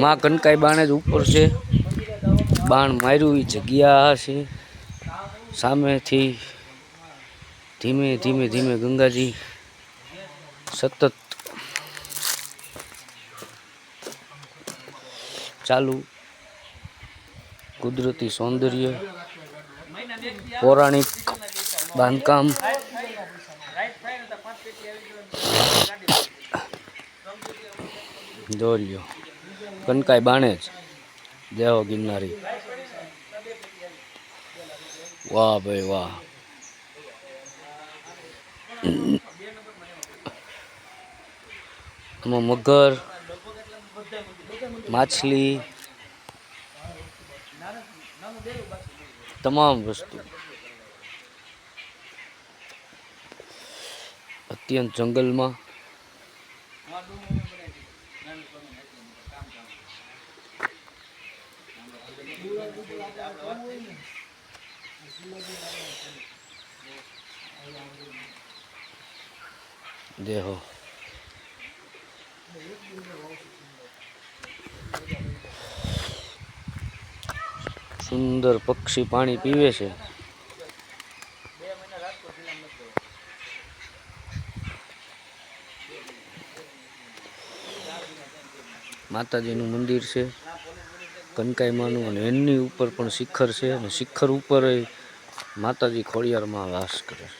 માં કનકાઈ બાણે જ ઉપર છે. બાણ માર્યું એ જગ્યા છે સામેથી ધીમે ધીમે ધીમે ગંગાજી સતત ચાલુ કુદરતી સૌંદર્ય, પૌરાણિક બાંધકામ દોર્યો. કનકાઈ બાણે જ. દેહો ગિરનારી. વાહ ભાઈ વાહ. આમાં મગર, માછલી, તમામ વસ્તુ. અત્યંત જંગલમાં. દેહો. સુંદર પક્ષી પાણી પીવે છે. માતાજીનું મંદિર છે. કનકાઈમાનું અને એમની ઉપર પણ શિખર છે અને શિખર ઉપર માતાજી ખોડિયારમાં વાસ કરે છે.